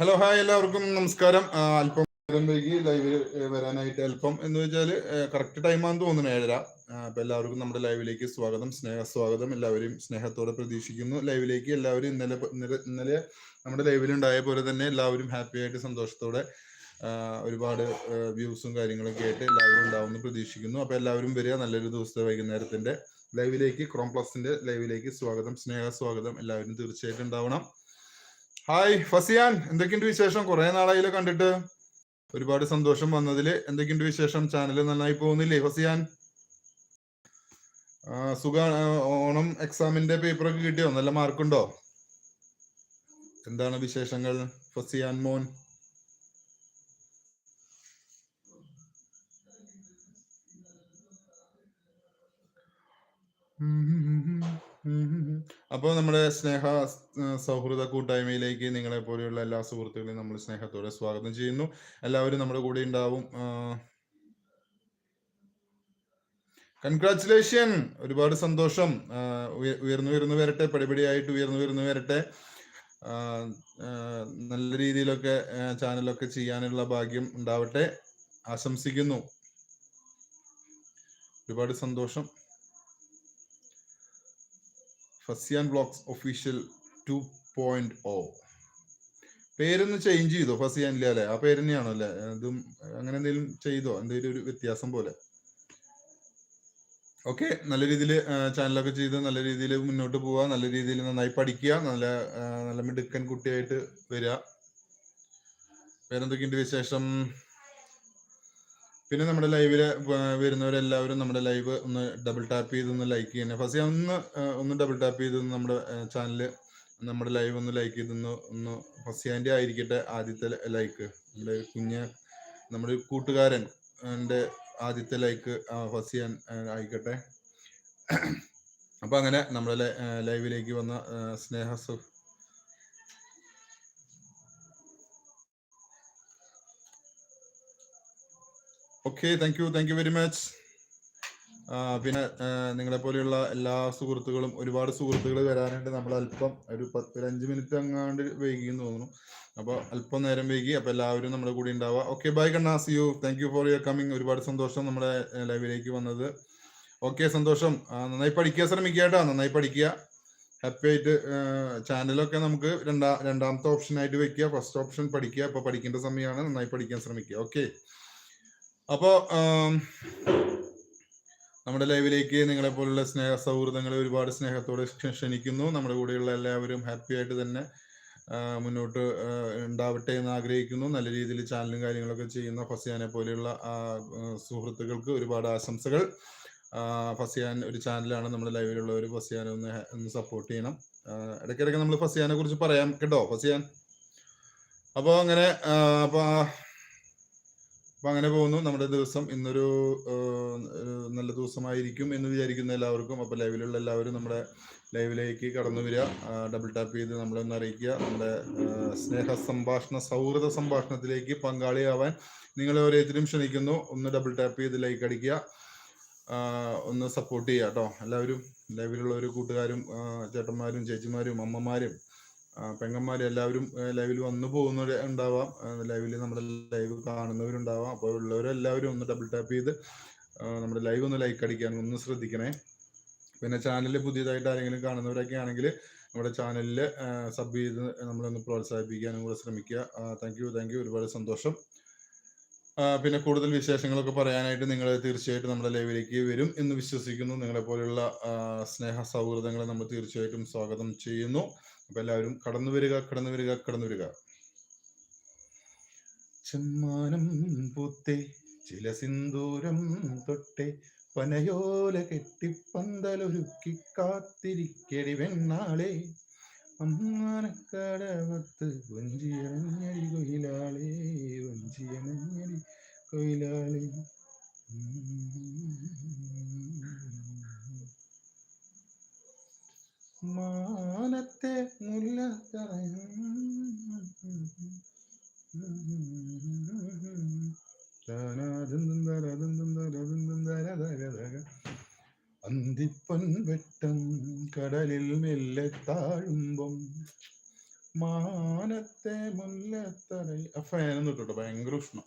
Hello hi എല്ലാവർക്കും നമസ്കാരം. അല്പം നേരം വൈകി ലൈവിൽ വരാനായിട്ട് അല്പം. എന്ന് വെച്ചാൽ കറക്റ്റ് ടൈമാണെന്ന് തോന്നുന്നു ഏഴര. അപ്പം എല്ലാവർക്കും നമ്മുടെ ലൈവിലേക്ക് സ്വാഗതം സ്നേഹ സ്വാഗതം എല്ലാവരെയും സ്നേഹത്തോടെ പ്രതീക്ഷിക്കുന്നു. ലൈവിലേക്ക് എല്ലാവരും ഇന്നലെ ഇന്നലെ ഇന്നലെ നമ്മുടെ ലൈവിൽ ഉണ്ടായ പോലെ തന്നെ എല്ലാവരും ഹാപ്പി ആയിട്ട് സന്തോഷത്തോടെ ഒരുപാട് വ്യൂസും കാര്യങ്ങളൊക്കെ ആയിട്ട് എല്ലാവരും ഉണ്ടാവുമെന്ന് പ്രതീക്ഷിക്കുന്നു. അപ്പൊ എല്ലാവരും വരിക. നല്ലൊരു ദിവസത്തെ വൈകുന്നേരത്തിന്റെ ലൈവിലേക്ക് ക്രോം പ്ലസിന്റെ ലൈവിലേക്ക് സ്വാഗതം സ്നേഹ സ്വാഗതം എല്ലാവരും തീർച്ചയായിട്ടും ഉണ്ടാവണം. ഹായ് ഫസിയാൻ. എന്തൊക്കെയുണ്ട് വിശേഷം? കുറെ നാളായില്ലോ കണ്ടിട്ട്. ഒരുപാട് സന്തോഷം വന്നതിൽ. എന്തൊക്കെയുണ്ട് വിശേഷം? ചാനൽ നന്നായി പോകുന്നില്ലേ ഫസിയാൻ? സുഖ ഓണം എക്സാമിന്റെ പേപ്പറൊക്കെ കിട്ടിയോ? നല്ല മാർക്കുണ്ടോ എന്താണ് വിശേഷങ്ങൾ ഫസിയാൻ മോൻ? അപ്പോൾ നമ്മുടെ സ്നേഹ സൗഹൃദ കൂട്ടായ്മയിലേക്ക് നിങ്ങളെ പോലെയുള്ള എല്ലാ സുഹൃത്തുക്കളെയും നമ്മൾ സ്നേഹത്തോടെ സ്വാഗതം ചെയ്യുന്നു. എല്ലാവരും നമ്മുടെ കൂടെ ഉണ്ടാവും. കൺഗ്രാറ്റുലേഷൻ ഒരുപാട് സന്തോഷം. ഉയർന്നു ഉയർന്നു വരട്ടെ പടിപടിയായിട്ട് ഉയർന്നു ഉയർന്നു വരട്ടെ. നല്ല രീതിയിലൊക്കെ ചാനലൊക്കെ ചെയ്യാനുള്ള ഭാഗ്യം ഉണ്ടാവട്ടെ. ആശംസിക്കുന്നു. ഒരുപാട് സന്തോഷം. Fasiyan blogs official two point O പേരൊന്ന് ചേഞ്ച് ചെയ്തോ ഫസിയാൻ ഇല്ല അല്ലെ? ആ പേര് തന്നെയാണോ അല്ലെ? അതും അങ്ങനെ എന്തെങ്കിലും ചെയ്തോ? എന്തെങ്കിലും ഒരു വ്യത്യാസം പോലെ? ഓക്കെ നല്ല രീതിയിൽ ചാനലൊക്കെ ചെയ്ത് നല്ല രീതിയിൽ മുന്നോട്ട് പോവുക നല്ല രീതിയിൽ നന്നായി പഠിക്കുക നല്ല നല്ല മിടുക്കൻ കുട്ടിയായിട്ട് വരിക വേറെന്തൊക്കെയുണ്ട് വിശേഷം? പിന്നെ നമ്മുടെ ലൈവിൽ വരുന്നവരെല്ലാവരും നമ്മുടെ ലൈവ് ഒന്ന് ഡബിൾ ടാപ്പ് ചെയ്ത് ഒന്ന് ലൈക്ക് ചെയ്യണേ. ഫസ്റ്റ് ഒന്ന് ഒന്ന് ഡബിൾ ടാപ്പ് ചെയ്ത് നമ്മുടെ ചാനൽ നമ്മുടെ ലൈവ് ഒന്ന് ലൈക്ക് ചെയ്തൊന്ന് ഒന്ന് ഫസിയാന്റെ ആയിരിക്കട്ടെ ആദ്യത്തെ ലൈക്ക് നമ്മുടെ കുഞ്ഞ് നമ്മുടെ കൂട്ടുകാരൻ ആദ്യത്തെ ലൈക്ക് ഫസിയാൻ ആയിക്കട്ടെ. അപ്പൊ അങ്ങനെ നമ്മുടെ ലൈവിലേക്ക് വന്ന Sneha okay thank you thank you very much പിന്നെ നിങ്ങളെ പോലെയുള്ള എല്ലാ സുഹൃത്തുക്കളും ഒരുപാട് സുഹൃത്തുക്കൾ വരാനായിട്ട് നമ്മൾ അല്പം ഒരു പത്ത് അഞ്ച് മിനിറ്റ് അങ്ങാണ്ട് വൈകി എന്ന് തോന്നുന്നു. അപ്പോൾ അല്പം നേരം വൈകി അപ്പോൾ എല്ലാവരും നമ്മുടെ കൂടെ ഉണ്ടാവുക. Okay bye Kanna see you thank you for your coming ഒരുപാട് സന്തോഷം നമ്മുടെ ലൈവിലേക്ക് വന്നത്. ഓക്കെ സന്തോഷം. നന്നായി പഠിക്കുക ശ്രമിക്കുക കേട്ടോ. നന്നായി പഠിക്കുക. ഹാപ്പി ആയിട്ട് ചാനലൊക്കെ നമുക്ക് രണ്ടാ രണ്ടാമത്തെ ഓപ്ഷൻ ആയിട്ട് വെക്കുക. ഫസ്റ്റ് ഓപ്ഷൻ പഠിക്കുക. ഇപ്പൊ പഠിക്കേണ്ട സമയമാണ്. നന്നായി പഠിക്കാൻ ശ്രമിക്കുക. ഓക്കെ അപ്പോ നമ്മുടെ ലൈവിലേക്ക് നിങ്ങളെ പോലുള്ള സ്നേഹ സൗഹൃദങ്ങളെ ഒരുപാട് സ്നേഹത്തോടെ ക്ഷണിക്കുന്നു. നമ്മുടെ കൂടെയുള്ള എല്ലാവരും ഹാപ്പി ആയിട്ട് തന്നെ മുന്നോട്ട് ഉണ്ടാവട്ടെ എന്ന് ആഗ്രഹിക്കുന്നു. നല്ല രീതിയിൽ ചാനലും കാര്യങ്ങളൊക്കെ ചെയ്യുന്ന ഫസിയാനെ പോലെയുള്ള സുഹൃത്തുക്കൾക്ക് ഒരുപാട് ആശംസകൾ. ഫസിയാൻ ഒരു ചാനലാണ് നമ്മുടെ ലൈവിലുള്ള ഒരു ഫസിയാനെ ഒന്ന് ഒന്ന് സപ്പോർട്ട് ചെയ്യണം. ഇടയ്ക്കിടയ്ക്ക് നമ്മൾ ഫസിയാനെ കുറിച്ച് പറയാം കേട്ടോ ഫസിയാൻ. അപ്പോൾ അങ്ങനെ ആ, അപ്പൊ അങ്ങനെ പോകുന്നു. നമ്മുടെ ദിവസം ഇന്നൊരു നല്ല ദിവസമായിരിക്കും എന്ന് വിചാരിക്കുന്ന എല്ലാവർക്കും. അപ്പൊ ലൈവിലുള്ള എല്ലാവരും നമ്മുടെ ലൈവിലേക്ക് കടന്നു വരിക. ഡബിൾ ടാപ്പ് ചെയ്ത് നമ്മളെ ഒന്ന് അറിയിക്കുക. നമ്മുടെ സ്നേഹ സംഭാഷണ സൗഹൃദ സംഭാഷണത്തിലേക്ക് പങ്കാളിയാവാൻ നിങ്ങളെ ഓരോരുത്തരും ക്ഷണിക്കുന്നു ഒന്ന് ഡബിൾ ടാപ്പ് ചെയ്ത് ലൈക്ക് അടിക്കുക. ഒന്ന് സപ്പോർട്ട് ചെയ്യുക കേട്ടോ. എല്ലാവരും ലൈവിലുള്ള ഒരു കൂട്ടുകാരും ചേട്ടന്മാരും ചേച്ചിമാരും അമ്മമാരും പെങ്ങന്മാരും എല്ലാവരും ലൈവിൽ വന്നു പോകുന്നവർ ഉണ്ടാവാം. ലൈവിൽ നമ്മുടെ ലൈവ് കാണുന്നവരുണ്ടാവാം. അപ്പോൾ ഉള്ളവരെല്ലാവരും ഒന്ന് ഡബിൾ ടാപ്പ് ചെയ്ത് നമ്മുടെ ലൈവ് ഒന്ന് ലൈക്ക് അടിക്കാൻ ഒന്ന് ശ്രദ്ധിക്കണേ. പിന്നെ ചാനൽ പുതിയതായിട്ട് ആരെങ്കിലും കാണുന്നവരൊക്കെ ആണെങ്കിൽ നമ്മുടെ ചാനലിൽ സബ് ചെയ്ത് നമ്മളൊന്ന് പ്രോത്സാഹിപ്പിക്കാനും കൂടെ ശ്രമിക്കുക. താങ്ക് യു താങ്ക് യു ഒരുപാട് സന്തോഷം. പിന്നെ കൂടുതൽ വിശേഷങ്ങളൊക്കെ പറയാനായിട്ട് നിങ്ങൾ തീർച്ചയായിട്ടും നമ്മുടെ ലൈവിലേക്ക് വരും എന്ന് വിശ്വസിക്കുന്നു. നിങ്ങളെ പോലെയുള്ള സ്നേഹ സൗഹൃദങ്ങളെ നമ്മൾ തീർച്ചയായിട്ടും സ്വാഗതം ചെയ്യുന്നു. അപ്പൊ എല്ലാവരും കടന്നു വരിക കടന്നു വരിക കടന്നു വരിക. ചെമ്മാനം പൂത്തേ ചില സിന്ദൂരം തൊട്ടേ പനയോല കെട്ടിപ്പന്തലൊരുക്കി കാത്തിരിക്കടി വെണ്ണാളെ അമ്മാനക്കടവത്ത് വഞ്ചിയണഞ്ഞടി കൊയിലാളെ വഞ്ചിയണഞ്ഞടി കൊയിലാളെ. മാനത്തെ മുല്ല അന്തിപ്പൻ വെട്ടം കടലിൽ മെല്ലെ താഴുമ്പം മാന മാനത്തെ മുല്ലത്തറ ആ ഫാൻ തൊട്ടോ ഭയങ്കര ഉഷ്ണം.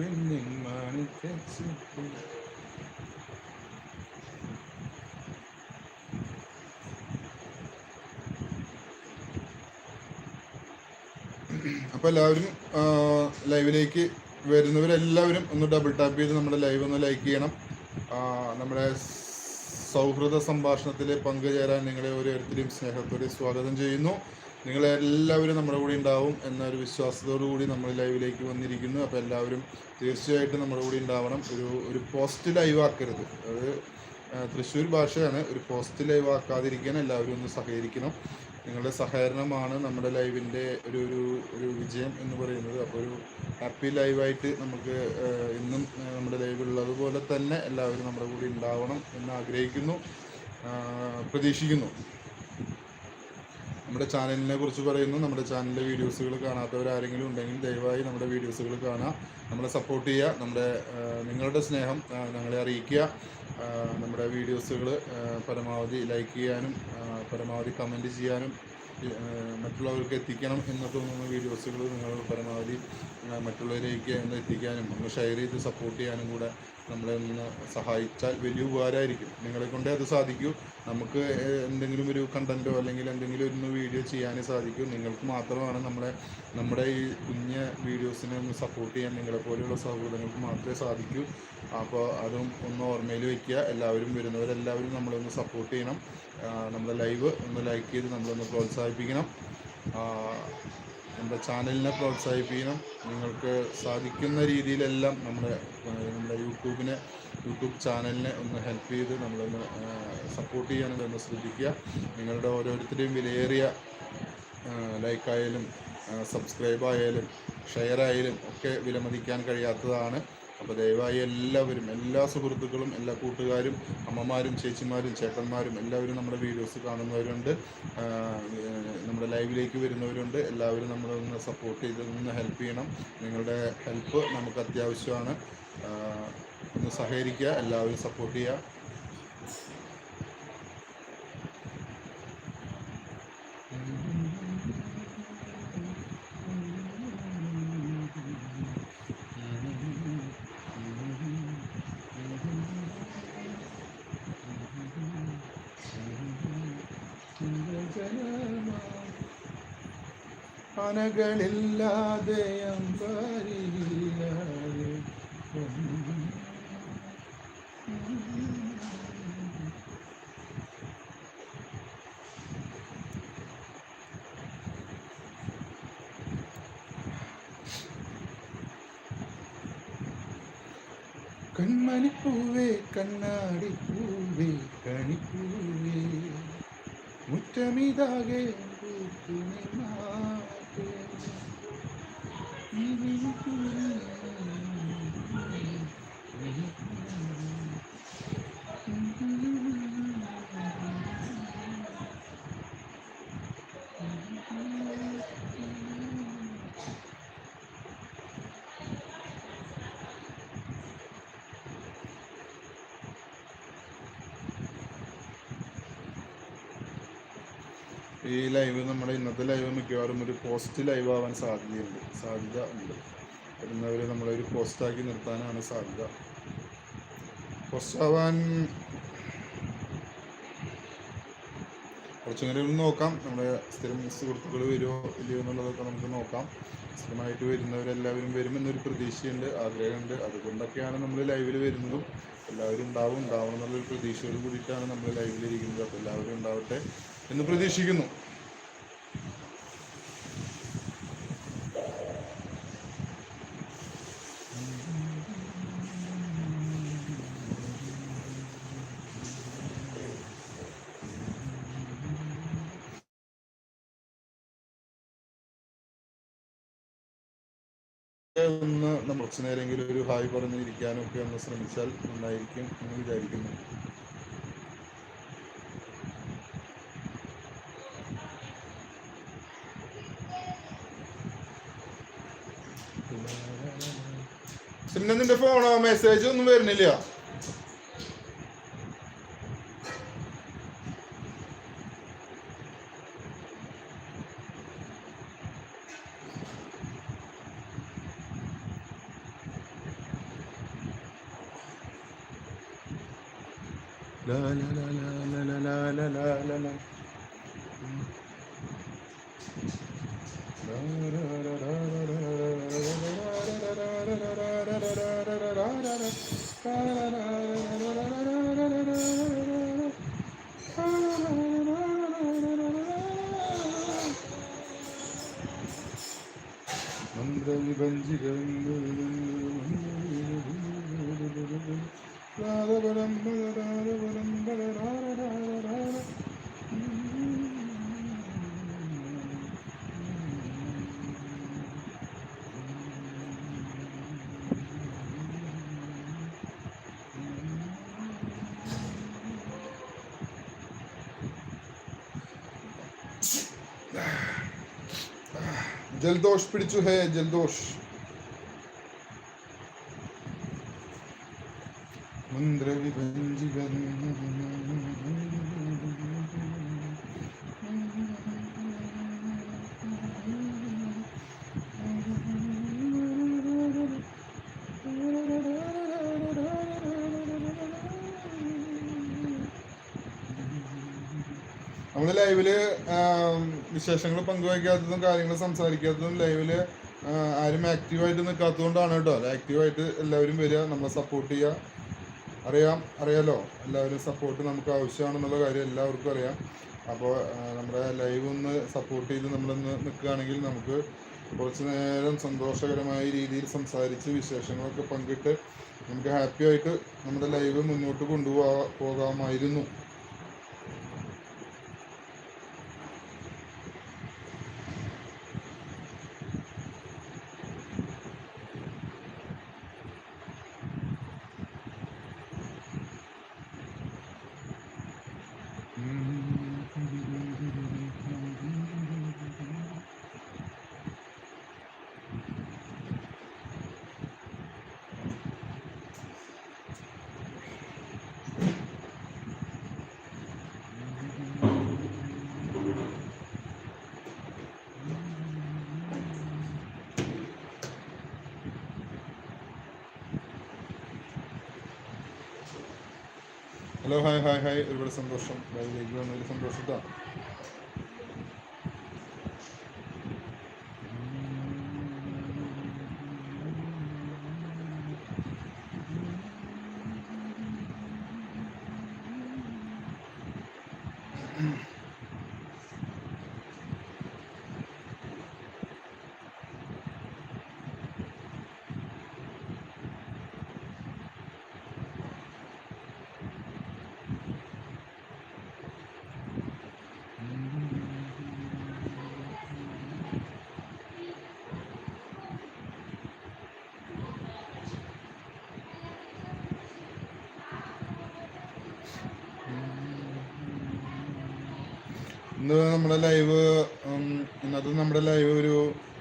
വെണ്ണിൻ മാണിക്യച്ചിപ്പ് അപ്പോൾ എല്ലാവരും ലൈവിലേക്ക് വരുന്നവരെല്ലാവരും ഒന്ന് ഡബിൾ ടാപ്പ് ചെയ്ത് നമ്മുടെ ലൈവ് ഒന്ന് ലൈക്ക് ചെയ്യണം. നമ്മുടെ സൗഹൃദ സംഭാഷണത്തിൽ പങ്കുചേരാൻ നിങ്ങളെ ഓരോരുത്തരെയും സ്നേഹത്തോടെ സ്വാഗതം ചെയ്യുന്നു. നിങ്ങളെല്ലാവരും നമ്മുടെ കൂടെ ഉണ്ടാവും എന്നൊരു വിശ്വാസത്തോടു കൂടി നമ്മൾ ലൈവിലേക്ക് വന്നിരിക്കുന്നു. അപ്പോൾ എല്ലാവരും തീർച്ചയായിട്ടും നമ്മുടെ കൂടെ ഉണ്ടാവണം. ഒരു ഒരു പോസ്റ്റ് ലൈവ് ആക്കരുത്. അത് തൃശ്ശൂർ ഭാഷയാണ്. ഒരു പോസ്റ്റ് ലൈവ് ആക്കാതിരിക്കാൻ എല്ലാവരും ഒന്ന് സഹകരിക്കണം. നിങ്ങളുടെ സഹകരണമാണ് നമ്മുടെ ലൈവിന്റെ ഒരു ഒരു ഒരു വിജയം എന്ന് പറയുന്നത്. അപ്പോൾ ഒരു ഹാപ്പി ലൈവായിട്ട് നമുക്ക് ഇന്നും നമ്മുടെ ലൈവിലുള്ളതുപോലെ തന്നെ എല്ലാവരും നമ്മുടെ കൂടെ ഉണ്ടാവണം എന്ന് ആഗ്രഹിക്കുന്നു. പ്രതീക്ഷിക്കുന്നു. നമ്മുടെ ചാനലിനെ കുറിച്ച് പറയുന്നു. നമ്മുടെ ചാനലിലെ വീഡിയോസുകൾ കാണാത്തവരാരെങ്കിലും ഉണ്ടെങ്കിൽ ദയവായി നമ്മുടെ വീഡിയോസുകൾ കാണുക. നമ്മളെ സപ്പോർട്ട് ചെയ്യുക. നമ്മുടെ നിങ്ങളുടെ സ്നേഹം ഞങ്ങളെ അറിയിക്കുക. നമ്മുടെ വീഡിയോസുകൾ പരമാവധി ലൈക്ക് ചെയ്യാനും പരമാവധി കമന്റ് ചെയ്യാനും മറ്റുള്ളവർക്ക് എത്തിക്കണം എന്ന് തോന്നുന്ന വീഡിയോസുകൾ നിങ്ങൾ പരമാവധി മറ്റുള്ളവരേക്ക് എത്തിക്കാനും ഒന്ന് ഷെയർ ചെയ്ത് സപ്പോർട്ട് ചെയ്യാനും കൂടെ നമ്മളെ ഒന്ന് സഹായിച്ചാൽ വലിയ ഉപകാരമായിരിക്കും. നിങ്ങളെ കൊണ്ടേ അത് സാധിക്കൂ. നമുക്ക് എന്തെങ്കിലും ഒരു കണ്ടന്റോ അല്ലെങ്കിൽ എന്തെങ്കിലും ഒരു വീഡിയോ ചെയ്യാനേ സാധിക്കൂ. നിങ്ങൾക്ക് മാത്രമാണ് നമ്മളെ നമ്മുടെ ഈ കുഞ്ഞ വീഡിയോസിനെ ഒന്ന് സപ്പോർട്ട് ചെയ്യാൻ നിങ്ങളെ പോലെയുള്ള സൗഹൃദങ്ങൾക്ക് മാത്രമേ സാധിക്കൂ. അപ്പോൾ അതും ഒന്ന് ഓർമ്മയിൽ വയ്ക്കുക എല്ലാവരും വരുന്നവരെല്ലാവരും നമ്മളൊന്ന് സപ്പോർട്ട് ചെയ്യണം. നമ്മുടെ ലൈവ് ഒന്ന് ലൈക്ക് ചെയ്ത് നമ്മളൊന്ന് പ്രോത്സാഹിപ്പിക്കണം. നമ്മുടെ ചാനലിനെ പ്രോത്സാഹിപ്പിക്കണം. നിങ്ങൾക്ക് സാധിക്കുന്ന രീതിയിലെല്ലാം നമ്മുടെ നമ്മുടെ യൂട്യൂബിനെ യൂട്യൂബ് ചാനലിനെ ഒന്ന് ഹെൽപ്പ് ചെയ്ത് നമ്മളൊന്ന് സപ്പോർട്ട് ചെയ്യാനും ഒന്ന് ശ്രദ്ധിക്കുക. നിങ്ങളുടെ ഓരോരുത്തരുടെയും വിലയേറിയ ലൈക്കായാലും സബ്സ്ക്രൈബായാലും ഷെയർ ആയാലും ഒക്കെ വിലമതിക്കാൻ കഴിയാത്തതാണ് അപ്പോൾ ദയവായി എല്ലാവരും എല്ലാ സുഹൃത്തുക്കളും എല്ലാ കൂട്ടുകാരും അമ്മമാരും ചേച്ചിമാരും ചേട്ടന്മാരും എല്ലാവരും നമ്മുടെ വീഡിയോസ് കാണുന്നവരുണ്ട്. നമ്മുടെ ലൈവിലേക്ക് വരുന്നവരുണ്ട്. എല്ലാവരും നമ്മളെ ഒന്ന് സപ്പോർട്ട് ചെയ്ത് ഒന്ന് ഹെൽപ്പ് ചെയ്യണം. നിങ്ങളുടെ ഹെൽപ്പ് നമുക്ക് അത്യാവശ്യമാണ്. ഒന്ന് സഹകരിക്കുക എല്ലാവരും സപ്പോർട്ട് ചെയ്യുക. അനകളില്ലാതെ അമ്പാരിയില്ലാതെ കണ്ണാടി പൂവേ കണിപ്പൂവേ മുറ്റമിതാകെ പൂത്തുനിന്നാട്ടെ. ഈ ലൈവ് നമ്മുടെ ഇന്നത്തെ ലൈവ് മിക്കവാറും ഒരു പോസ്റ്റ് ലൈവ് ആവാൻ സാധ്യതയുണ്ട്. സാധ്യത ഉണ്ട്. വരുന്നവർ നമ്മളൊരു പോസ്റ്റാക്കി നിർത്താനാണ് സാധ്യത. പോസ്റ്റാവാൻ കുറച്ചും കൂടി ഒന്ന് നോക്കാം. നമ്മുടെ സ്ഥിരം സുഹൃത്തുക്കൾ വരുമോ ഇല്ലയോ എന്നുള്ളതൊക്കെ നമുക്ക് നോക്കാം. സ്ഥിരമായിട്ട് വരുന്നവരെല്ലാവരും വരുമെന്നൊരു പ്രതീക്ഷയുണ്ട് ആഗ്രഹമുണ്ട്. അതുകൊണ്ടൊക്കെയാണ് നമ്മൾ ലൈവിൽ വരുന്നതും. എല്ലാവരും ഉണ്ടാവും ഉണ്ടാവണം എന്നുള്ളൊരു പ്രതീക്ഷയോട് കൂടിയിട്ടാണ് നമ്മൾ ലൈവിലിരിക്കുന്നത്. അപ്പോൾ എല്ലാവരും ഉണ്ടാവട്ടെ എന്ന് പ്രതീക്ഷിക്കുന്നു. ഒന്ന് നമ്മൾ കുറച്ച് നേരമെങ്കിലും ഒരു ഹായ് പറഞ്ഞിരിക്കാനും ഒക്കെ ഒന്ന് ശ്രമിച്ചാൽ നന്നായിരിക്കും എന്ന് വിചാരിക്കുന്നു. പിന്നെ നിന്റെ ഫോണോ മെസ്സേജ് ഒന്നും വരുന്നില്ല. ജൽദോഷ് പിടിച്ചു ഹേ ജൽദോഷ് മന്ത്രവിഭഞ്ജികൻ വിശേഷങ്ങൾ പങ്കുവയ്ക്കാത്തതും കാര്യങ്ങൾ സംസാരിക്കാത്തതും ലൈവിൽ ആരും ആക്റ്റീവായിട്ട് നിൽക്കാത്തതുകൊണ്ടാണ് കേട്ടോ. ആക്റ്റീവായിട്ട് എല്ലാവരും വരിക നമ്മളെ സപ്പോർട്ട് ചെയ്യുക. അറിയാം അറിയാലോ. എല്ലാവരും സപ്പോർട്ട് നമുക്ക് ആവശ്യമാണെന്നുള്ള കാര്യം എല്ലാവർക്കും അറിയാം. അപ്പോൾ നമ്മുടെ ലൈവ് ഒന്ന് സപ്പോർട്ട് ചെയ്ത് നമ്മളൊന്ന് നിൽക്കുകയാണെങ്കിൽ നമുക്ക് കുറച്ച് നേരം സന്തോഷകരമായ രീതിയിൽ സംസാരിച്ച് വിശേഷങ്ങളൊക്കെ പങ്കിട്ട് നമുക്ക് ഹാപ്പി ആയിട്ട് നമ്മുടെ ലൈവ് മുന്നോട്ട് കൊണ്ടുപോകാ ഹലോ ഹായ് ഹായ് ഹായ് ഒരുപാട് സന്തോഷം. ലൈവിലേക്ക് വന്നതിൽ സന്തോഷത്താ ഇന്ന് നമ്മുടെ ലൈവ് ഇന്നത്തെ നമ്മുടെ ലൈവ് ഒരു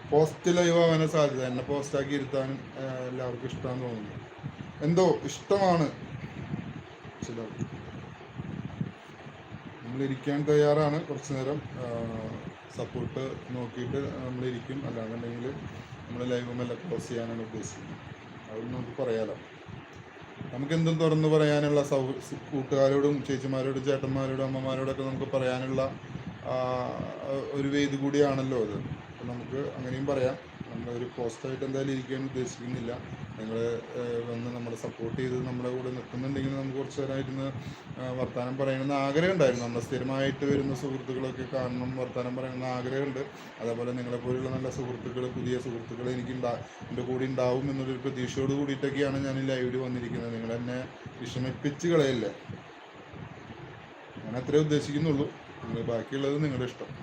പോസ്റ്റ് ലൈവ് ആവാനാണ് സാധ്യത. എന്നെ പോസ്റ്റാക്കി ഇരുത്താൻ എല്ലാവർക്കും ഇഷ്ടമാണെന്ന് തോന്നുന്നു. എന്തോ ഇഷ്ടമാണ്. ചിലർക്ക് നമ്മൾ ഇരിക്കാൻ തയ്യാറാണ് കുറച്ച് നേരം. സപ്പോർട്ട് നോക്കിയിട്ട് നമ്മളിരിക്കും അല്ലാന്നുണ്ടെങ്കിൽ നമ്മൾ ലൈവ് മെല്ലെ ക്ലോസ് ചെയ്യാനാണ് ഉദ്ദേശിക്കുന്നത്. അത് നമുക്ക് പറയാലോ. നമുക്ക് എന്തും തുറന്നു പറയാനുള്ള സൗ കൂട്ടുകാരോടും ചേച്ചിമാരോടും ചേട്ടന്മാരോടും അമ്മമാരോടൊക്കെ നമുക്ക് പറയാനുള്ള ഒരു വേദി കൂടിയാണല്ലോ അത്. അപ്പം നമുക്ക് അങ്ങനെയും പറയാം. നമ്മളൊരു പോസ്റ്റായിട്ട് എന്തായാലും ഇരിക്കാൻ ഉദ്ദേശിക്കുന്നില്ല. നിങ്ങൾ വന്ന് നമ്മളെ സപ്പോർട്ട് ചെയ്ത് നമ്മുടെ കൂടെ നിൽക്കുന്നുണ്ടെങ്കിൽ നമുക്ക് കുറച്ച് നേരമായിരുന്ന് വർത്തമാനം പറയണമെന്ന് ആഗ്രഹം ഉണ്ടായിരുന്നു നമ്മുടെ സ്ഥിരമായിട്ട് വരുന്ന സുഹൃത്തുക്കളൊക്കെ കാണണം വർത്തമാനം പറയണമെന്ന് ആഗ്രഹമുണ്ട്. അതേപോലെ നിങ്ങളെപ്പോലുള്ള നല്ല സുഹൃത്തുക്കൾ പുതിയ സുഹൃത്തുക്കൾ എനിക്ക് ഉണ്ടാ എന്റെ കൂടെ ഉണ്ടാവും എന്നുള്ളൊരു പ്രതീക്ഷയോട് കൂടിയിട്ടൊക്കെയാണ് ഞാൻ ഈ ലൈവിൽ വന്നിരിക്കുന്നത്. നിങ്ങൾ എന്നെ വിഷമിപ്പിച്ച് കളയല്ലേ? ഞാൻ അത്രേ ഉദ്ദേശിക്കുന്നുള്ളൂ. നിങ്ങൾ ബാക്കിയുള്ളത് നിങ്ങളുടെ ഇഷ്ടം.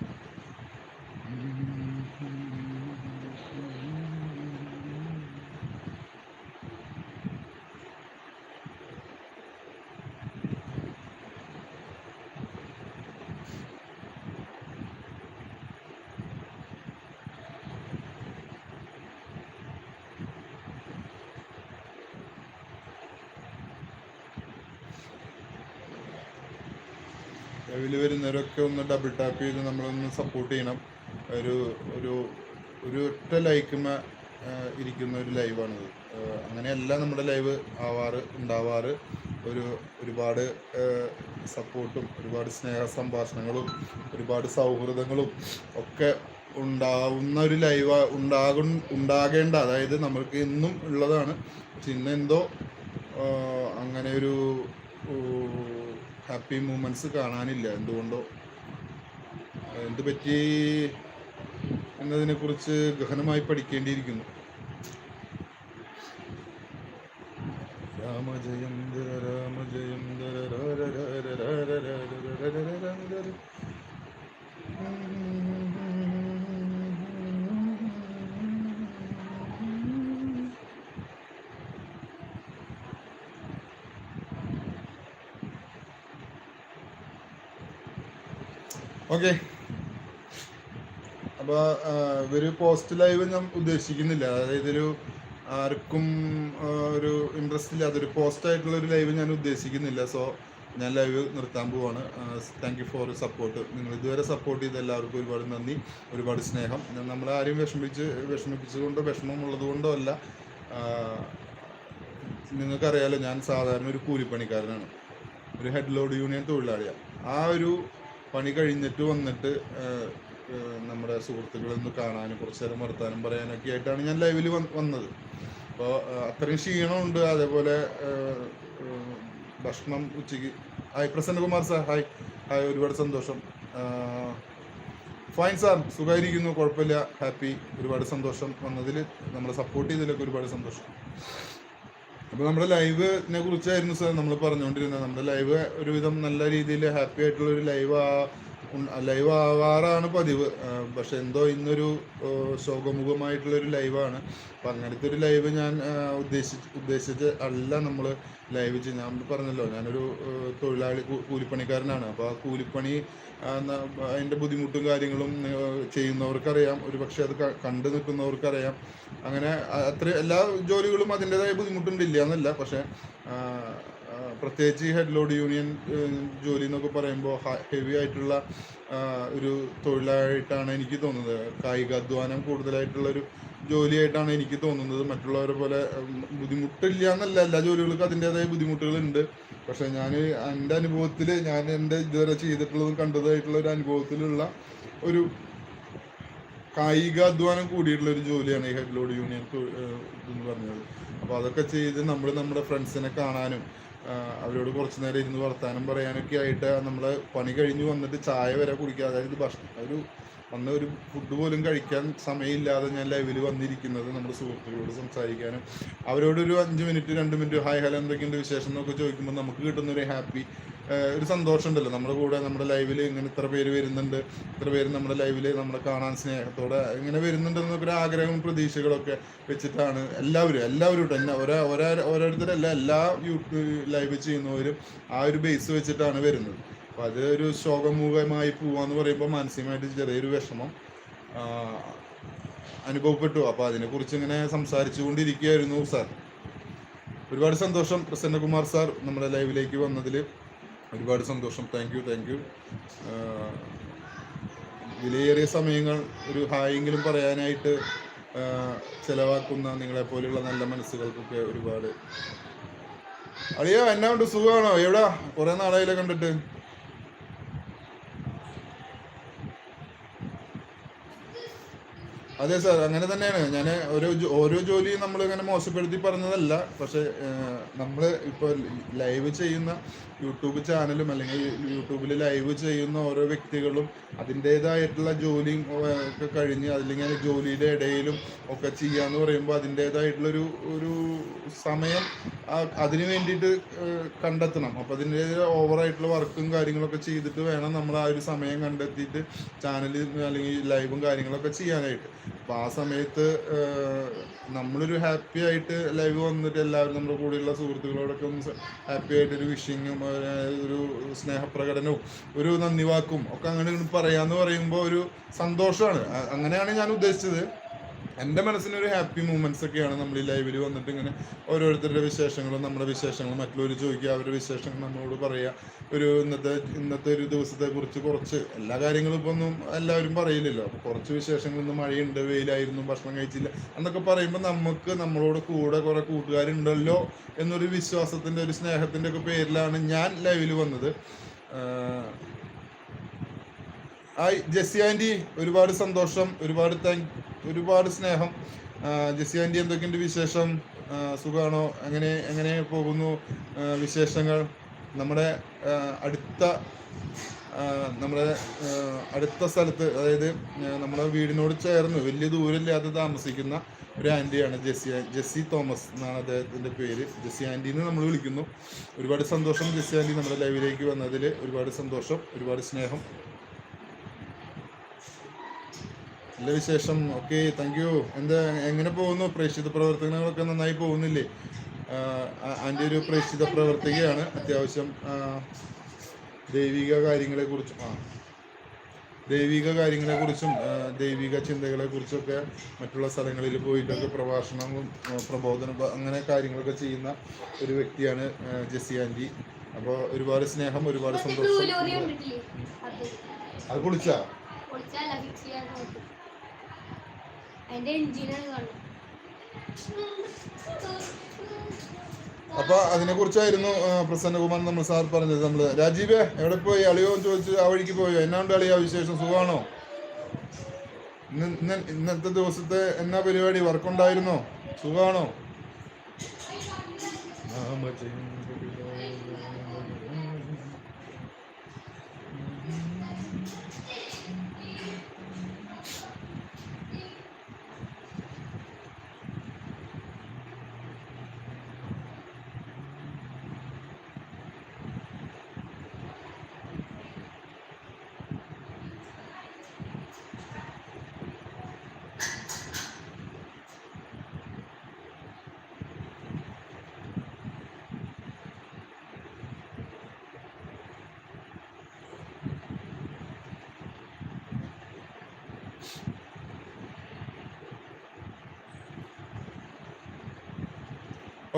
ലൈവിൽ വരുന്നവരൊക്കെ ഒന്ന് ഡബിൾ ടാപ്പ് ചെയ്ത് നമ്മളൊന്ന് സപ്പോർട്ട് ചെയ്യണം. ഒരു ഒരു ഒരു ഒറ്റ ലൈക്കുമ ഇരിക്കുന്ന ഒരു ലൈവാണിത് അങ്ങനെയല്ല നമ്മുടെ ലൈവ് ആവാറ് ഉണ്ടാവാറ്. ഒരു ഒരുപാട് സപ്പോർട്ടും ഒരുപാട് സ്നേഹ സംഭാഷണങ്ങളും ഒരുപാട് സൗഹൃദങ്ങളും ഒക്കെ ഉണ്ടാവുന്ന ഒരു ലൈവ് ഉണ്ടാകും ഉണ്ടാകേണ്ട. അതായത് നമ്മൾക്ക് ഇന്നും ഉള്ളതാണ്. പക്ഷെ ഇന്നെന്തോ അങ്ങനെ ഒരു ഹാപ്പി മൂമെന്റ്സ് കാണാനില്ല. എന്തുകൊണ്ടോ? എന്ത് പറ്റി എന്നതിനെക്കുറിച്ച് ഗഹനമായി പഠിക്കേണ്ടിയിരിക്കുന്നു. രാമജയം ഓക്കെ. അപ്പോൾ ഇവർ പോസ്റ്റ് ലൈവ് ഞാൻ ഉദ്ദേശിക്കുന്നില്ല. അതായത് ഒരു ആർക്കും ഒരു ഇൻട്രസ്റ്റ് ഇല്ല അതൊരു പോസ്റ്റ് ആയിട്ടുള്ള ഒരു ലൈവ് ഞാൻ ഉദ്ദേശിക്കുന്നില്ല. സോ ഞാൻ ലൈവ് നിർത്താൻ പോവാണ്. താങ്ക് യു ഫോർ സപ്പോർട്ട് നിങ്ങൾ ഇതുവരെ സപ്പോർട്ട് ചെയ്ത എല്ലാവർക്കും ഒരുപാട് നന്ദി ഒരുപാട് സ്നേഹം. നമ്മൾ ആരെയും വിഷമിച്ച് വിഷമിപ്പിച്ചുകൊണ്ടോ വിഷമമുള്ളത് അല്ല നിങ്ങൾക്കറിയാലോ ഞാൻ സാധാരണ ഒരു കൂലിപ്പണിക്കാരനാണ്. ഒരു ഹെഡ് ലോഡ് യൂണിയൻ തൊഴിലാളിയാണ്. ആ ഒരു പണി കഴിഞ്ഞിട്ട് വന്നിട്ട് നമ്മുടെ സുഹൃത്തുക്കളെ ഒന്ന് കാണാനും കുറച്ച് നേരം വർത്താനം പറയാനൊക്കെ ആയിട്ടാണ് ഞാൻ ലൈവിൽ വന്നത്. അപ്പോൾ അത്രയും ക്ഷീണമുണ്ട്. അതേപോലെ ഭക്ഷണം ഉച്ചയ്ക്ക്. Hi Prasannakumar sir hi hi ഒരുപാട് സന്തോഷം. ഫൈൻ സാർ സുഖമായിരിക്കുന്നു കുഴപ്പമില്ല. ഹാപ്പി ഒരുപാട് സന്തോഷം. വന്നതിൽ നമ്മളെ സപ്പോർട്ട് ചെയ്തതിലൊക്കെ ഒരുപാട് സന്തോഷം. അപ്പോൾ നമ്മുടെ ലൈവിനെ കുറിച്ചായിരുന്നു സാർ നമ്മൾ പറഞ്ഞുകൊണ്ടിരുന്നത് നമ്മുടെ ലൈവ് ഒരുവിധം നല്ല രീതിയിൽ ഹാപ്പി ആയിട്ടുള്ള ഒരു ലൈവ് ലൈവ് ആവാറാണ് പതിവ്. പക്ഷെ എന്തോ ഇന്നൊരു ശോകമുഖമായിട്ടുള്ളൊരു ലൈവാണ് അപ്പം അങ്ങനത്തെ ഒരു ലൈവ് ഞാൻ ഉദ്ദേശിച്ച് ഉദ്ദേശിച്ച് അല്ല നമ്മൾ ലൈവ് ചെയ്യുന്നത് ഞാൻ പറഞ്ഞല്ലോ ഞാനൊരു തൊഴിലാളി കൂലിപ്പണിക്കാരനാണ്. അപ്പോൾ ആ കൂലിപ്പണി അതിന്റെ ബുദ്ധിമുട്ടും കാര്യങ്ങളും ചെയ്യുന്നവർക്കറിയാം. ഒരു പക്ഷേ അത് കണ്ടു നിൽക്കുന്നവർക്കറിയാം. അങ്ങനെ അത്ര എല്ലാ ജോലികളും അതിന്റെതായ ബുദ്ധിമുട്ടുണ്ട് ഇല്ല എന്നല്ല. പക്ഷേ പ്രത്യേകിച്ച് ഈ ഹെഡ് ലോഡ് യൂണിയൻ ജോലി എന്നൊക്കെ പറയുമ്പോൾ ഹെവി ആയിട്ടുള്ള ഒരു തൊഴിലായിട്ടാണ് എനിക്ക് തോന്നുന്നത്. കായികാധ്വാനം കൂടുതലായിട്ടുള്ള ഒരു ജോലിയായിട്ടാണ് എനിക്ക് തോന്നുന്നത്. മറ്റുള്ളവരെ പോലെ ബുദ്ധിമുട്ടില്ല എന്നല്ല. എല്ലാ ജോലികൾക്കും അതിന്റെതായ ബുദ്ധിമുട്ടുകളുണ്ട്. പക്ഷെ ഞാൻ എന്റെ അനുഭവത്തിൽ ഞാൻ എന്റെ ഇതുവരെ ചെയ്തിട്ടുള്ളതും കണ്ടതായിട്ടുള്ള ഒരു അനുഭവത്തിലുള്ള ഒരു കായികാധ്വാനം കൂടിയിട്ടുള്ള ഒരു ജോലിയാണ് ഈ ഹെഡ് ലോഡ് യൂണിയൻ എന്ന് പറഞ്ഞത്. അപ്പോൾ അതൊക്കെ ചെയ്ത് നമ്മൾ നമ്മുടെ ഫ്രണ്ട്സിനെ കാണാനും അവരോട് കുറച്ച് നേരം ഇരുന്ന് വർത്തമാനം പറയാനൊക്കെ ആയിട്ട് നമ്മൾ പണി കഴിഞ്ഞ് വന്നിട്ട് ചായ വരെ കുടിക്കുക. അതായത് ഭക്ഷണം ഒരു വന്ന് ഒരു ഫുഡ് പോലും കഴിക്കാൻ സമയമില്ലാതെ ഞാൻ ലൈവിൽ വന്നിരിക്കുന്നത് നമ്മുടെ സുഹൃത്തുക്കളോട് സംസാരിക്കാനും. അവരോടൊരു അഞ്ച് മിനിറ്റ് രണ്ട് മിനിറ്റ് ഹായ് ഹലോ എന്തൊക്കെയുണ്ട് വിശേഷം എന്നൊക്കെ ചോദിക്കുമ്പോൾ നമുക്ക് കിട്ടുന്ന ഒരു ഹാപ്പി ഒരു സന്തോഷം ഉണ്ടല്ലോ നമ്മുടെ കൂടെ നമ്മുടെ ലൈവിൽ ഇങ്ങനെ ഇത്ര പേര് വരുന്നുണ്ട്. ഇത്ര പേര് നമ്മുടെ ലൈവിൽ നമ്മളെ കാണാൻ സ്നേഹത്തോടെ ഇങ്ങനെ വരുന്നുണ്ടെന്നൊക്കെ ഒരു ആഗ്രഹവും പ്രതീക്ഷകളൊക്കെ വെച്ചിട്ടാണ് എല്ലാവരും എല്ലാവരും എന്നെ ഓരോ ഒരാ ഓരോരുത്തരല്ല എല്ലാ യൂട്യൂബ് ലൈവ് ചെയ്യുന്നവരും ആ ഒരു ബേസ് വെച്ചിട്ടാണ് വരുന്നത്. അപ്പം അത് ഒരു ശോകമുഖമായി പോവാന്ന് പറയുമ്പോൾ മാനസികമായിട്ട് ചെറിയൊരു വിഷമം അനുഭവപ്പെട്ടു. അപ്പോൾ അതിനെക്കുറിച്ച് ഇങ്ങനെ സംസാരിച്ചു കൊണ്ടിരിക്കുകയായിരുന്നു സാർ. ഒരുപാട് സന്തോഷം പ്രസന്നകുമാർ സാർ നമ്മുടെ ലൈവിലേക്ക് വന്നതിൽ ഒരുപാട് സന്തോഷം. Thank you thank you. വിലയേറിയ സമയങ്ങൾ ഒരു ഹായെങ്കിലും പറയാനായിട്ട് ചിലവാക്കുന്ന നിങ്ങളെ നിങ്ങളെപ്പോലെയുള്ള നല്ല മനസ്സുകൾക്കൊക്കെ ഒരുപാട്. അളിയോ എന്നാ ഉണ്ട്? സുഖമാണോ? എവിടാ? കുറെ നാളായില്ലേ കണ്ടിട്ട്. അതെ സാർ അങ്ങനെ തന്നെയാണ്. ഞാൻ ഓരോ ഓരോ ജോലിയും നമ്മൾ ഇങ്ങനെ മോശപ്പെടുത്തി പറഞ്ഞതല്ല. പക്ഷെ നമ്മൾ ഇപ്പോൾ ലൈവ് ചെയ്യുന്ന യൂട്യൂബ് ചാനലും അല്ലെങ്കിൽ യൂട്യൂബിൽ ലൈവ് ചെയ്യുന്ന ഓരോ വ്യക്തികളും അതിന്റേതായിട്ടുള്ള ജോലിയും ഒക്കെ കഴിഞ്ഞ് അല്ലെങ്കിൽ ജോലിയുടെ ഇടയിലും ഒക്കെ ചെയ്യാന്ന് പറയുമ്പോൾ അതിന്റേതായിട്ടുള്ളൊരു ഒരു സമയം അതിനു വേണ്ടിയിട്ട് കണ്ടെത്തണം. അപ്പം അതിന്റെ ഓവറായിട്ടുള്ള വർക്കും കാര്യങ്ങളൊക്കെ ചെയ്തിട്ട് വേണം നമ്മൾ ആ ഒരു സമയം കണ്ടെത്തിയിട്ട് ചാനലും അല്ലെങ്കിൽ ലൈവും കാര്യങ്ങളൊക്കെ ചെയ്യാനായിട്ട്. അപ്പോൾ ആ സമയത്ത് നമ്മളൊരു ഹാപ്പി ആയിട്ട് ലൈവ് വന്നിട്ട് എല്ലാവരും നമ്മുടെ കൂടെയുള്ള സുഹൃത്തുക്കളോടൊക്കെ ഒന്ന് ഹാപ്പി ആയിട്ട് ഒരു വിഷിങ്ങും ഒരു സ്നേഹപ്രകടനവും ഒരു നന്ദി വാക്കും ഒക്കെ അങ്ങനെ പറയാന്ന് പറയുമ്പോൾ ഒരു സന്തോഷമാണ്. അങ്ങനെയാണ് ഞാൻ ഉദ്ദേശിച്ചത്. എന്റെ മനസ്സിനൊരു ഹാപ്പി മൂമെന്റ്സ് ഒക്കെയാണ് നമ്മൾ ഈ ലൈവിൽ വന്നിട്ട് ഇങ്ങനെ ഓരോരുത്തരുടെ വിശേഷങ്ങളും നമ്മുടെ വിശേഷങ്ങളും മറ്റുള്ളവർ ചോദിക്കുക അവരുടെ വിശേഷങ്ങൾ നമ്മളോട് പറയുക ഒരു ഇന്നത്തെ ഇന്നത്തെ ഒരു ദിവസത്തെ കുറിച്ച് കുറച്ച് എല്ലാ കാര്യങ്ങളും ഇപ്പോൾ ഒന്നും എല്ലാവരും പറയില്ലല്ലോ. അപ്പോൾ കുറച്ച് വിശേഷങ്ങൾ ഇന്ന് മഴയുണ്ട് വെയിലായിരുന്നു ഭക്ഷണം കഴിച്ചില്ല എന്നൊക്കെ പറയുമ്പോൾ നമുക്ക് നമ്മളോട് കൂടെ കുറേ കൂട്ടുകാരുണ്ടല്ലോ എന്നൊരു വിശ്വാസത്തിന്റെ ഒരു സ്നേഹത്തിന്റെ ഒക്കെ പേരിലാണ് ഞാൻ ലൈവിൽ വന്നത്. Hi Jessy aunty. ഒരുപാട് സന്തോഷം ഒരുപാട് താങ്ക് ഒരുപാട് സ്നേഹം. ജെസ്സി ആന്റി എന്തൊക്കെയുണ്ട് വിശേഷം? സുഖമാണോ സുഖാണോ? എങ്ങനെ പോകുന്നു വിശേഷങ്ങൾ? നമ്മുടെ അടുത്ത നമ്മുടെ അടുത്ത സ്ഥലത്ത് അതായത് നമ്മുടെ വീടിനോട് ചേർന്ന് വലിയ ദൂരമില്ലാതെ താമസിക്കുന്ന ഒരു ആന്റിയാണ് ജെസ്സി ജെസ്സി തോമസ് എന്നാണ് അദ്ദേഹത്തിന്റെ പേര്. ജെസ്സി ആന്റീന്ന് നമ്മൾ വിളിക്കുന്നു. ഒരുപാട് സന്തോഷം ജെസ്സി ആന്റി നമ്മുടെ ലൈവിലേക്ക് വന്നതിൽ. ഒരുപാട് സന്തോഷം ഒരുപാട് സ്നേഹം. നല്ല വിശേഷം. ഓക്കെ താങ്ക് യു എന്താ എങ്ങനെ പോകുന്നു? പ്രേക്ഷിത പ്രവർത്തനങ്ങളൊക്കെ നന്നായി പോകുന്നില്ലേ? ആന്റെ ഒരു പ്രേക്ഷിത പ്രവർത്തകയാണ്. അത്യാവശ്യം ദൈവിക കാര്യങ്ങളെ കുറിച്ചും ആ ദൈവിക കാര്യങ്ങളെ കുറിച്ചും ദൈവിക ചിന്തകളെ കുറിച്ചൊക്കെ മറ്റുള്ള സ്ഥലങ്ങളിൽ പോയിട്ടൊക്കെ പ്രഭാഷണങ്ങളും പ്രബോധനം അങ്ങനെ കാര്യങ്ങളൊക്കെ ചെയ്യുന്ന ഒരു വ്യക്തിയാണ് ജെസ്സി ആന്റി അപ്പോൾ ഒരുപാട് സ്നേഹം ഒരുപാട് സന്തോഷം. അത് കുളിച്ചാ പൊളിച്ചല്ല ഫിക്സ് ചെയ്യാൻ നോക്കും അതിന്റെ അപ്പൊ അതിനെ കുറിച്ചായിരുന്നു പ്രസന്നകുമാർ നമ്മൾ സാർ പറഞ്ഞത്. നമ്മൾ രാജീവേ എവിടെ പോയി? അളിയോ എന്ന് ചോദിച്ചു ആ വഴിക്ക് പോയോ? എന്നാണ്ട് അളിയാ വിശേഷം സുഖമാണോ? ഇന്ന് ഇന്നത്തെ ദിവസത്തെ എന്നാ പരിപാടി? വർക്കുണ്ടായിരുന്നോ സുഖമാണോ?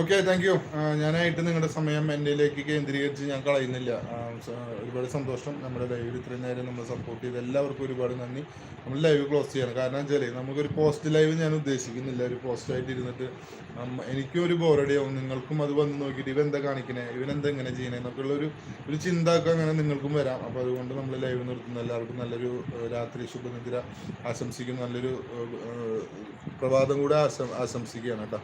ഓക്കെ താങ്ക് യു ഞാനായിട്ട് നിങ്ങളുടെ സമയം എന്റെയിലേക്ക് കേന്ദ്രീകരിച്ച് ഞാൻ കളയുന്നില്ല. ഒരുപാട് സന്തോഷം. നമ്മുടെ ലൈവിൽ ഇത്രയും നേരം നമ്മൾ സപ്പോർട്ട് ചെയ്ത് എല്ലാവർക്കും ഒരുപാട് നന്ദി. നമ്മൾ ലൈവ് ക്ലോസ് ചെയ്യണം. കാരണം വെച്ചാൽ നമുക്കൊരു പോസ്റ്റ് ലൈവ് ഞാൻ ഉദ്ദേശിക്കുന്നില്ല. ഒരു പോസ്റ്റായിട്ട് ഇരുന്നിട്ട് എനിക്കും ഒരു ബോറടിയാവും നിങ്ങൾക്കും അത് വന്ന് നോക്കിയിട്ട് ഇവൻ എന്താ കാണിക്കണേ? ഇവൻ എന്താ ഇങ്ങനെ ചെയ്യണേ? എന്നൊക്കെയുള്ള ഒരു ഒരു ചിന്ത ഒക്കെ അങ്ങനെ നിങ്ങൾക്കും വരാം. അപ്പോൾ അതുകൊണ്ട് നമ്മൾ ലൈവ് നിർത്തുന്ന. എല്ലാവർക്കും നല്ലൊരു രാത്രി ശുഭനിദ്ര ആശംസിക്കുന്നു. നല്ലൊരു പ്രഭാതം കൂടെ ആശം ആശംസിക്കുകയാണ് കേട്ടോ.